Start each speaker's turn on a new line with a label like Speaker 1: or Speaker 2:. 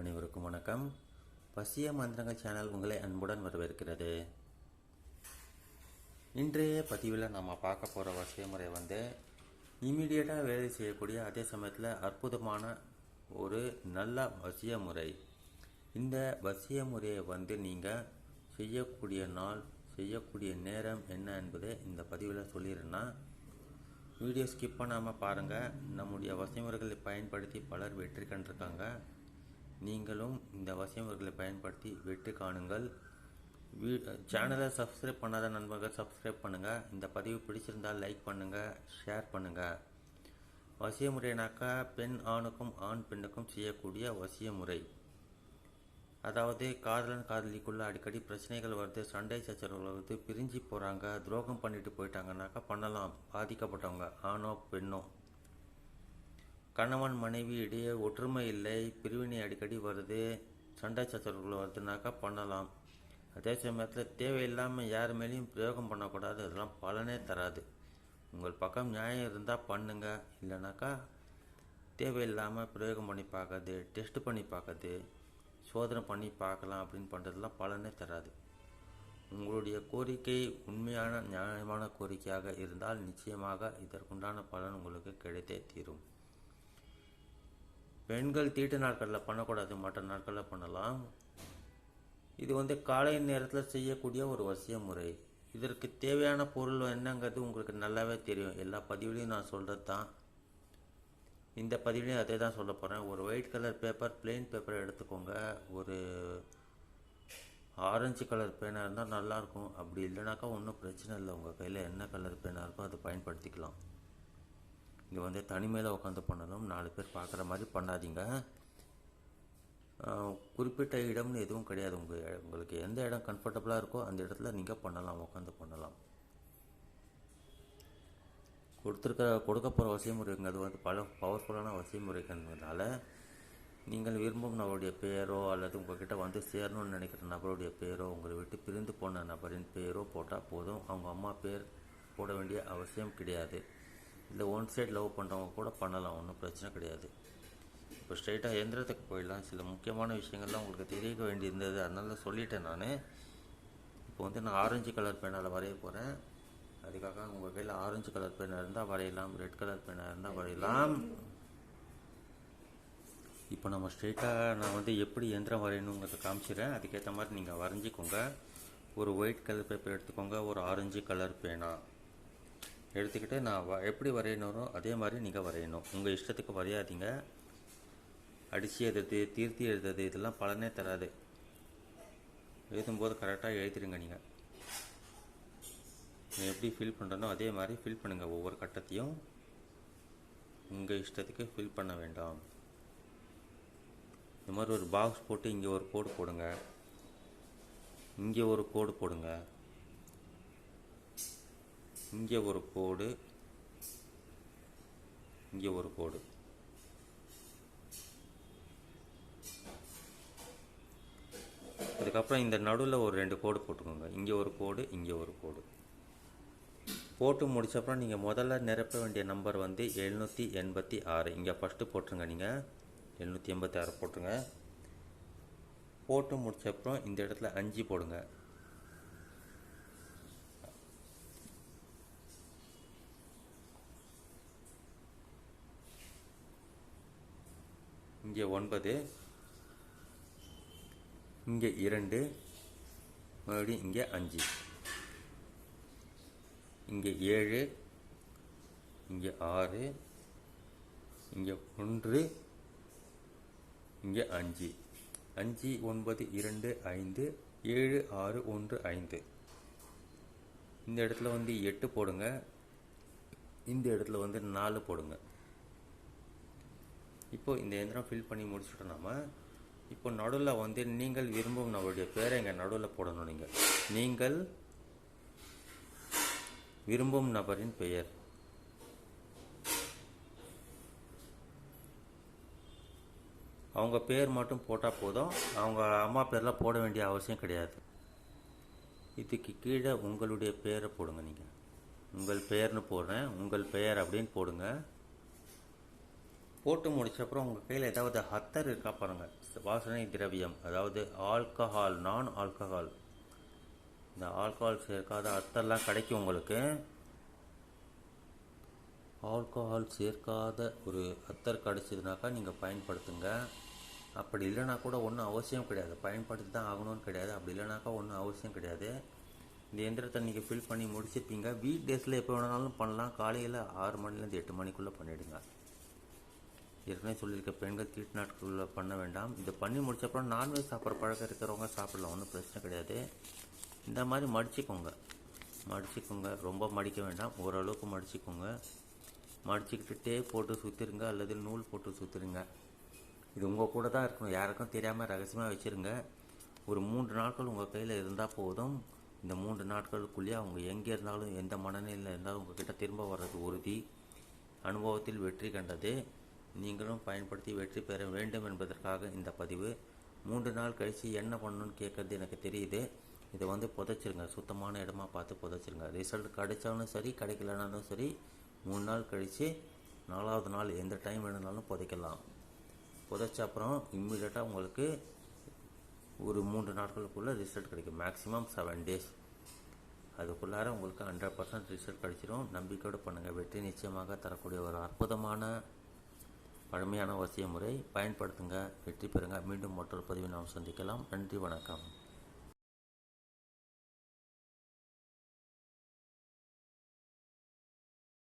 Speaker 1: அனைவருக்கும் வணக்கம். பசிய மந்திரங்கள் சேனல் உங்களை அன்புடன் வரவேற்கிறது. இன்றைய பதிவில் நம்ம பார்க்க போகிற வசிய முறை வந்து இமீடியட்டாக வேலை செய்யக்கூடிய அதே சமயத்தில் அற்புதமான ஒரு நல்ல வசிய முறை. இந்த வசிய முறையை வந்து நீங்கள் செய்யக்கூடிய நாள் செய்யக்கூடிய நேரம் என்ன என்பதை இந்த பதிவில் சொல்லிடுறேன்னா வீடியோ ஸ்கிப் பண்ணாமல் பாருங்கள் நம்முடைய வசைமுறைகளை பயன்படுத்தி பலர் வெற்றி கண்டிருக்காங்க. நீங்களும் இந்த வசியவர்களை பயன்படுத்தி வெற்றி காணுங்கள். வீ சேனலை சப்ஸ்கிரைப் பண்ணாத நண்பர்கள் சப்ஸ்கிரைப் பண்ணுங்கள் இந்த பதிவு பிடிச்சிருந்தால் லைக் பண்ணுங்கள் ஷேர் பண்ணுங்கள் வசிய முறைனாக்கா பெண் ஆணுக்கும் ஆண் பெண்ணுக்கும் செய்யக்கூடிய வசிய முறை அதாவது காதலன் காதலிக்குள்ள அடிக்கடி பிரச்சனைகள் வருது சண்டை சச்சரவுகள் வருது பிரிஞ்சு போகிறாங்க துரோகம் பண்ணிட்டு போயிட்டாங்கனாக்கா பண்ணலாம். பாதிக்கப்பட்டவங்க ஆணோ பெண்ணோ. கணவன் மனைவி இடையே ஒற்றுமை இல்லை பிரிவினை அடிக்கடி வருது சண்டை சச்சரவுகள் வருதுனாக்கா பண்ணலாம். அதே சமயத்தில் தேவையில்லாமல் யார் மேலேயும் பிரயோகம் பண்ணக்கூடாது அதெல்லாம் பலனே தராது. உங்கள் பக்கம் நியாயம் இருந்தால் பண்ணுங்க. இல்லைனாக்கா தேவையில்லாமல் பிரயோகம் பண்ணி பார்க்கறது டெஸ்ட் பண்ணி பார்க்கறது சோதனை பண்ணி பார்க்கலாம் அப்படின்னு பண்ணுறதுலாம் பலனே தராது. உங்களுடைய கோரிக்கை உண்மையான நியாயமான கோரிக்கையாக இருந்தால் நிச்சயமாக இதற்குண்டான பலன் உங்களுக்கு கிடைத்தே தீரும். பெண்கள் தீட்டு நாட்களில் பண்ணக்கூடாது மற்ற நாட்களில் பண்ணலாம். இது வந்து காலை நேரத்தில் செய்யக்கூடிய ஒரு வசிய முறை இதற்கு தேவையான பொருள் என்னங்கிறது உங்களுக்கு நல்லாவே தெரியும். எல்லா பதிவுலையும் நான் சொல்கிறது தான் இந்த பதிவுலையும் அதே தான் சொல்ல போகிறேன் ஒரு white colour paper plain paper எடுத்துக்கோங்க. ஒரு ஆரஞ்சு கலர் பேனாக இருந்தால் நல்லாயிருக்கும் அப்படி இல்லைனாக்கா ஒன்றும் பிரச்சனை இல்லை. உங்கள் கையில் என்ன கலர் பேனாக இருக்கோ அதை பயன்படுத்திக்கலாம். இங்கே வந்து தனிமையில் உட்காந்து பண்ணணும். நாலு பேர் பார்க்குற மாதிரி பண்ணாதீங்க. குறிப்பிட்ட இடம்னு எதுவும் கிடையாது. உங்கள் உங்களுக்கு எந்த இடம் கம்ஃபர்டபுளாக இருக்கோ அந்த இடத்துல நீங்கள் பண்ணலாம். உட்காந்து பண்ணலாம். கொடுத்துருக்க கொடுக்க போகிற வசியமுறைங்க அது வந்து பல பவர்ஃபுல்லான வசியமுறைங்கிறதுனால நீங்கள் விரும்பும் நபருடைய பெயரோ அல்லது உங்ககிட்ட வந்து சேரணும்னு நினைக்கிற நபருடைய பெயரோ உங்களை விட்டு பிரிந்து போன நபரின் பெயரோ போட்டால் போதும். அவங்க அம்மா பேர் போட வேண்டிய அவசியம் கிடையாது. இல்லை ஒன் சைடு லவ் பண்ணுறவங்க கூட பண்ணலாம் ஒன்றும் பிரச்சனை கிடையாது. இப்போ ஸ்ட்ரைட்டாக எந்திரத்துக்கு போயிடலாம். சில முக்கியமான விஷயங்கள்லாம் உங்களுக்கு தெரிவிக்க வேண்டியிருந்தது. அதனால சொல்லிட்டேன் நான். இப்போ வந்து நான் ஆரஞ்சு கலர் பேனால் வரைய போகிறேன் அதுக்காக உங்கள் கையில் ஆரஞ்சு கலர் பேனாக இருந்தால் வரையலாம் ரெட் கலர் பேனாக இருந்தால் வரையலாம். இப்போ நம்ம ஸ்ட்ரெயிட்டாக நான் வந்து எப்படி எந்திரம் வரையணுங்கிறத காமிச்சிடுறேன் அதுக்கேற்ற மாதிரி நீங்கள் வரைஞ்சிக்கோங்க. ஒரு ஒயிட் கலர் பேப்பர் எடுத்துக்கோங்க. ஒரு ஆரஞ்சு கலர் பேனா எடுத்துக்கிட்டு நான் வ எப்படி வரையணுமோ அதே மாதிரி நீங்கள் வரையணும். உங்கள் இஷ்டத்துக்கு வரையாதீங்க. அடித்து எழுதுறது தீர்த்தி எழுதுறது இதெல்லாம் பலனே தராது. எழுதும்போது கரெக்டாக எழுதிடுங்க நீங்கள் நீங்கள் எப்படி ஃபில் பண்ணுறனோ அதே மாதிரி ஃபில் பண்ணுங்கள் ஒவ்வொரு கட்டத்தையும். உங்கள் இஷ்டத்துக்கு ஃபில் பண்ண வேண்டாம். இந்த மாதிரி ஒரு பாக்ஸ் போட்டு இங்கே ஒரு கோடு போடுங்க. இங்கே ஒரு கோடு போடுங்க. இங்கே ஒரு கோடு இங்கே ஒரு கோடு. அதுக்கப்புறம் இந்த நடுவில் ஒரு ரெண்டு கோடு போட்டுக்கோங்க. இங்கே ஒரு கோடு இங்கே ஒரு கோடு. போட்டு முடிச்சப்புறம் நீங்கள் முதல்ல நிரப்ப வேண்டிய நம்பர் வந்து எழுநூற்றி எண்பத்தி ஆறு. இங்கே ஃபஸ்ட்டு போட்டுருங்க நீங்கள் எழுநூற்றி எண்பத்தி ஆறு போட்டுருங்க. போட்டு முடிச்சப்புறம் இந்த இடத்துல அஞ்சு போடுங்க. இங்கே ஒன்பது இங்கே இரண்டு மறுபடியும் இங்கே அஞ்சு. இங்கே ஏழு இங்கே ஆறு இங்கே ஒன்று இங்கே அஞ்சு. அஞ்சு ஒன்பது இரண்டு ஐந்து ஏழு ஆறு ஒன்று ஐந்து. இந்த இடத்துல வந்து எட்டு போடுங்க. இந்த இடத்துல வந்து நாலு போடுங்க. இப்போ இந்த எந்திரம் ஃபில் பண்ணி முடிச்சுட்டோம் நம்ம இப்போ நடுவில் வந்து நீங்கள் விரும்பும் நம்மளுடைய பேரை இங்கே நடுவில் போடணும் நீங்கள் நீங்கள் விரும்பும் நபரின் பெயர். அவங்க பேர் மட்டும் போட்டால் போதும். அவங்க அம்மா பேர்லாம் போட வேண்டிய அவசியம் கிடையாது. இதுக்கு கீழே உங்களுடைய பெயரை போடுங்க நீங்கள் உங்கள் பெயர்னு போடுறேன். உங்கள் பெயர் அப்படின்னு போடுங்க. போட்டு முடிச்ச அப்புறம் உங்கள் கையில் ஏதாவது ஹத்தர் இருக்கா பாருங்கள் வாசனை திரவியம் அதாவது ஆல்கஹால் நான் ஆல்கஹால் இந்த ஆல்கஹால் சேர்க்காத அத்தர்லாம் கிடைக்கும் உங்களுக்கு. ஆல்கஹால் சேர்க்காத ஒரு அத்தர் கிடச்சிதுனாக்கா நீங்கள் பயன்படுத்துங்க. அப்படி இல்லைனா கூட ஒன்றும் அவசியம் கிடையாது. பயன்படுத்தி தான் ஆகணும்னு கிடையாது. அப்படி இல்லைனாக்கா ஒன்றும் அவசியம் கிடையாது. இந்த எந்திரத்தை நீங்கள் ஃபில் பண்ணி முடிச்சிருப்பீங்க. வீக் டேஸில் எப்போ வேணாலும் பண்ணலாம். காலையில் ஆறு மணிலேருந்து எட்டு மணிக்குள்ளே பண்ணிவிடுங்க ஏற்கனவே சொல்லியிருக்க பெண்கள் தீட்டு நாட்களில் பண்ண வேண்டாம். இதை பண்ணி முடிச்சப்பறம் நான்வெஜ் சாப்பிட்ற பழக்கம் இருக்கிறவங்க சாப்பிடலாம். ஒன்றும் பிரச்சனை கிடையாது. இந்த மாதிரி மடிச்சுக்கோங்க. மடிச்சுக்கோங்க. ரொம்ப மடிக்க வேண்டாம். ஓரளவுக்கு மடிச்சுக்கோங்க. மடிச்சுக்கிட்டு டேப் போட்டு சுற்றிருங்க அல்லது நூல் போட்டு சுற்றிருங்க இது உங்கள் கூட தான் இருக்கணும். யாருக்கும் தெரியாமல் ரகசியமாக வச்சுருங்க. ஒரு மூன்று நாட்கள் உங்கள் கையில் இருந்தால் போதும். இந்த மூன்று நாட்களுக்குள்ளேயே அவங்க எங்கே இருந்தாலும் எந்த மனநிலையில் இருந்தாலும் உங்ககிட்ட திரும்ப வர்றது உறுதி. அனுபவத்தில் வெற்றி கண்டது. நீங்களும் பயன்படுத்தி வெற்றி பெற வேண்டும் என்பதற்காக இந்த பதிவு. மூன்று நாள் கழித்து என்ன பண்ணணும்னு கேட்குறது எனக்கு தெரியுது. இதை வந்து புதைச்சிருங்க. சுத்தமான இடமா பார்த்து புதைச்சிருங்க. ரிசல்ட் கிடைச்சாலும் சரி கிடைக்கலனாலும் சரி மூணு நாள் கழித்து நாலாவது நாள் எந்த டைம் வேணுனாலும் புதைக்கலாம். புதைச்ச அப்புறம் இம்மிடியட்டாக உங்களுக்கு ஒரு மூன்று நாட்களுக்குள்ளே ரிசல்ட் கிடைக்கும். மேக்ஸிமம் செவன் டேஸ் அதுக்குள்ளார உங்களுக்கு ஹண்ட்ரட் பர்சன்ட் ரிசல்ட் கிடைச்சிரும். நம்பிக்கையோடு பண்ணுங்கள் வெற்றி நிச்சயமாக தரக்கூடிய ஒரு அற்புதமான பழமையான வசிய முறை பயன்படுத்துங்க வெற்றி பெறுங்க. மீண்டும் மற்றொரு பதிவை நாம் சந்திக்கலாம். நன்றி வணக்கம்.